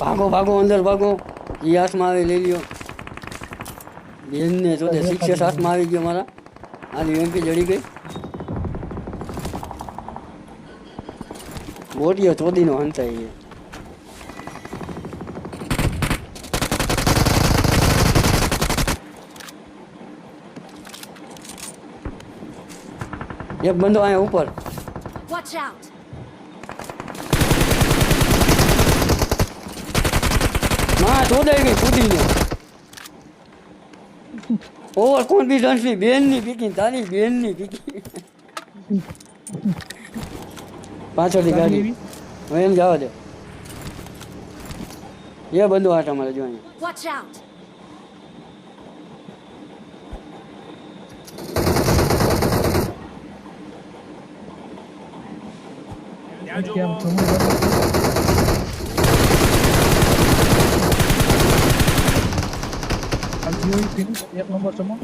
ભાગો ભાગો અંદર ભાગો ઈ હાથમાં આવે લઈ લ્યો બેનને જોડે સિક્સેસ હાથમાં આવી ગયો મારા આની એમપી જડી ગઈ બોટીઓ ચોદીનો હંતાઈ છે એક બંદો અહીંયા ઉપર। Watch out! માં ચોદાઈ ગઈ કૂદીને. ઓવર કોન્ફિડન્સની બેનની બેનની પીકી તારી બેનની પીકી પાછળથી ગાડી હવે એમ જવા દે. એ બંધુ આટા મારે જો અહીંયા કેમ પિન એક નંબર ચમો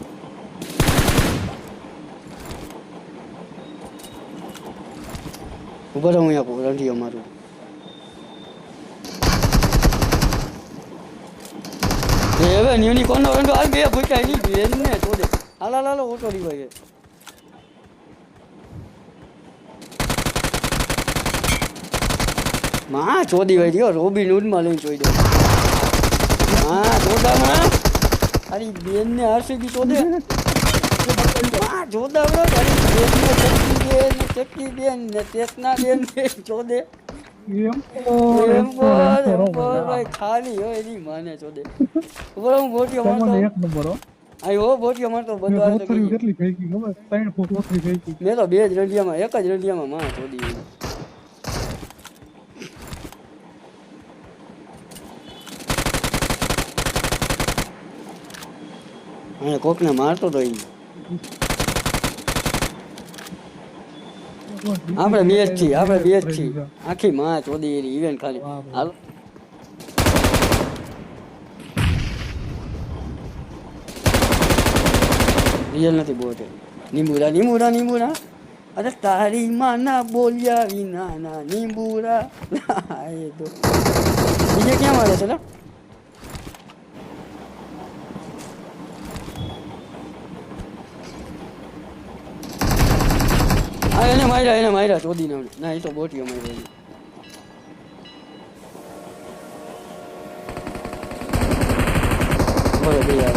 ઊભો રહો આપું રંઢી અમારું હવે ન્યુની કોનો રંડો આ બે ભૂખ્યા એની બેન ને ચોદે હાલા લાલો ઓટો રીવાય માં ચોદી વાય ગયો રોબિન હુડમાં લઈને ચોઈ દે હા ચોદામણા તારી બેન ને હર્ષી ચોદે? માં ચોદામણા તારી બેન ને ચક્કી બેન ને ચક્કી બેન ને ચેતના બેન ને ચોદે. ખાલી હોય એની માને ચોદે. ઉપર હું એક નંબર હો. આઈ હો ગોટીઓ મારતો બધો. કેટલી ખબર? ત્રણ ફૂટ થઈ મેં તો બે જ રંડિયામાં એક જ રંડિયામાં માં ચોદી. અને કોકને મારતો તો આપણે બેસ છીએ આપણે બેસ છીએ. આખી માં ચોદી એરી ઇવેન્ટ ખાલી. હાલ. રિયલ નથી બોટ નિંબુરા નિમુરા નીંબુડા અરે તારી માં ના બોલ્યા વિના ના તો. બીજે ક્યાં મારે છે હા એને માર્યા એને માર્યા ચોદી ને ના એ તો બોટીઓ માર્યા એને. બોલો બે યાર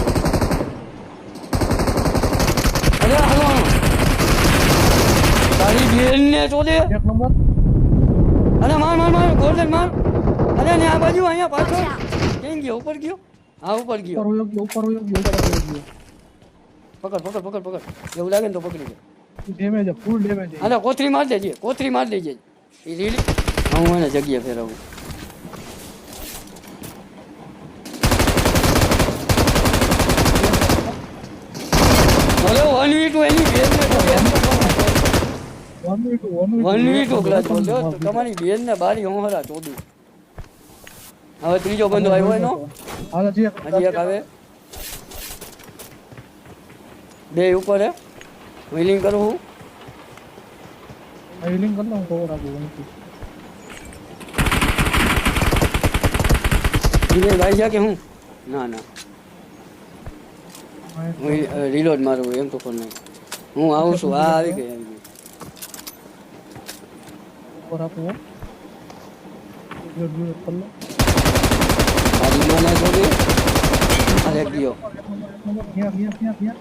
અરે હાલો તારી બેન ને ચોદે એક નંબર અરે માર માર માર ગોલ્ડન માર અરે ને આ બાજુ અહીંયા પાછો કેમ ગયો ઉપર ગયો હા ઉપર ગયો ઉપર વયો ગયો ઉપર વયો ગયો ઉપર વયો ગયો પકડ પકડ પકડ પકડ એવું લાગે ને તો પકડી લે ડેમેજ ફૂલ ડેમેજ અરે કોથરી માર દેજે કોથરી માર દેજે. એ રીલી હું એને જગ્યા ફેરવું. હલો વન વી ટુ એની બેન ને તમારી બેન ને બારી હું હરા ચોદું હવે ત્રીજો બંધો આવ્યો એનો? હાલ હજી એક આવે. બે ઉપર હે. વ્હીલિંગ કરું હું? હિલિંગ કરી લઉં કવર આપું. ધીમે ભાઈ છે કે હું? ના ના. હું રિલોડ મારું એમ તો પણ નહીં. હું આવું છું આ આવી ગઈ આવી ગઈ. ઉપર આપું reload કરી લઉં. આ રીલો ના છોડી આ એક ગયો એક નંબર, ત્યાં, ત્યાં, ત્યાં, ત્યાં.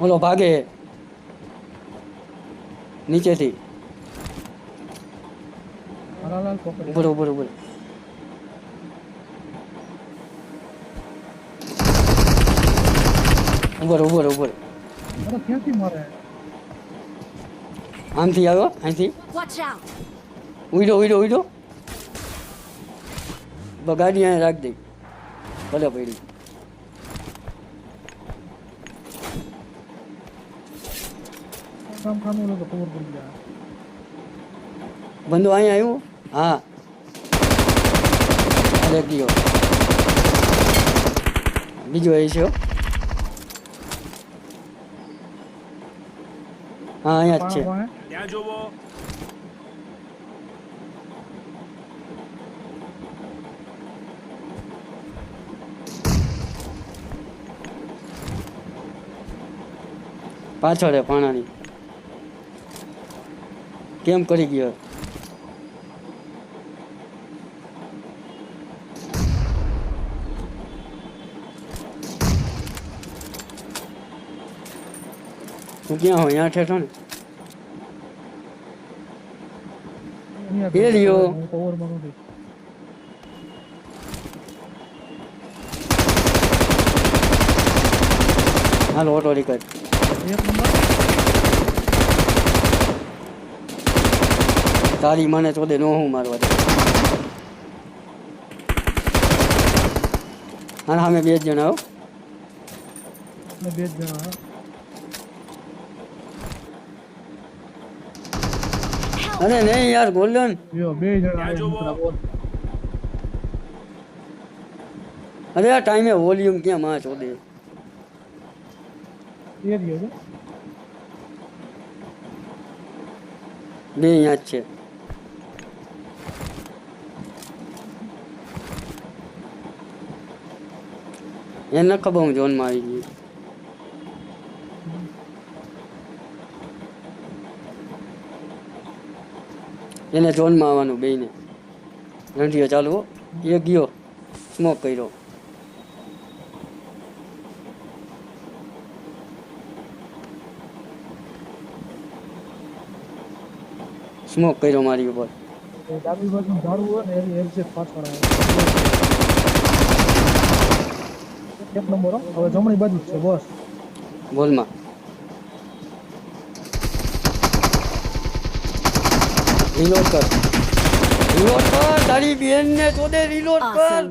ઓલો ભાગે. નીચેથી. હાલ, હાલ, હાલ, ઉભર ઉપર ઉપર આમથી આવ્યો? અહીંથી? ઉડો ઉડો ઉડો બ- ગાડી અહીંયા રાખ દઈ ભલે પડી. કામ ખાનું હોય તો ખબર પડી જાય બંધુ અહીંયા આવ્યું? હા. અરે ગયો બીજો એ છે હો. હા અહીંયા જ છે. ત્યાં જોવો. પાછળ પાણાની. કેમ કરી ગયો? હું ક્યાં હોય? અહીંયા ઠેઠો ને? એ. હું નથી. હાલ ઓટો રિકટ એક નંબર. તારી મને ચોદે નો હું મારવા દે અને અમે બે જ જણા બે જ જણા અરે નહીં યાર ગોલ્ડન ને. બે જણા. અરે આ ટાઈમે વોલ્યુમ ક્યાં માં ચોદે બે અહીંયા જ છે. એને ખબર હું ઝોનમાં આવી ગઈ એને ઝોનમાં આવવાનું બેને રંઢિયો ચાલુ હો. એ ગયો. સ્મોક કર્યો. સ્મોક કર્યો મારી ઉપર. ડાબી બાજુ ઝાડવું હોય ને એની એક્ઝેક્ટ પાછળ. એક નંબર હવે જમણી બાજુ છે બસ. બોલમાં. રીલોડ કર. રીલોડ કર. તારી બેન ને તોડે રીલોડ કર.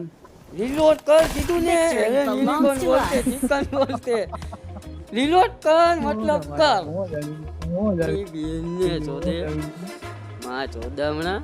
રીલોડ કર કીધું ને. અરે belongs બોલતે. ચિકન બોલતે. રીલોડ કર મતલબ કર. તારી બેન ને ચોદે મોજ આવી. માં